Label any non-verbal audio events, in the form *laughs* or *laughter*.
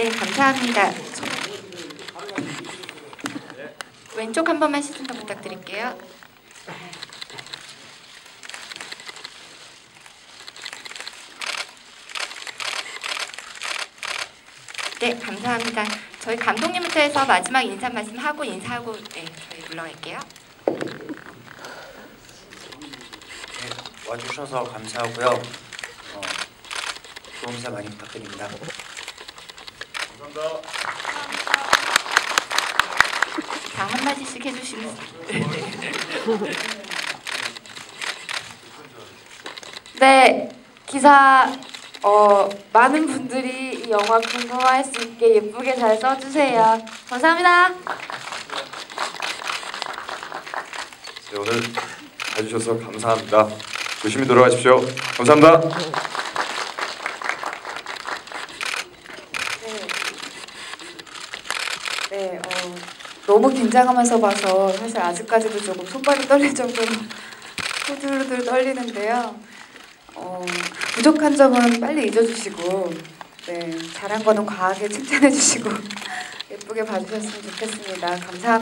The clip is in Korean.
네, 감사합니다. 왼쪽 한 번만 더 부탁드릴게요. 네, 감사합니다. 저희 감독님부터 해서 마지막 인사 말씀하고 인사하고 네, 저희 물러갈게요. 네, 와주셔서 감사하고요. 어, 좋은 기사 많이 부탁드립니다. 다 한마디씩 해주시면 *laughs* 네, 기사 어, 많은 분들이 이 영화 궁금할 수 있게 예쁘게 잘 써주세요. 감사합니다. 네, 오늘 봐주셔서 감사합니다. 조심히 돌아가십시오. 감사합니다. 네, 네 어, 너무 긴장하면서 봐서 사실 아직까지도 조금 손발이 떨릴 정도로 *laughs* 후들후들 떨리는데요. 어, 부족한 점은 빨리 잊어주시고, 네, 잘한 거는 과하게 칭찬해주시고 *laughs* 예쁘게 봐주셨으면 좋겠습니다. 감사합니다.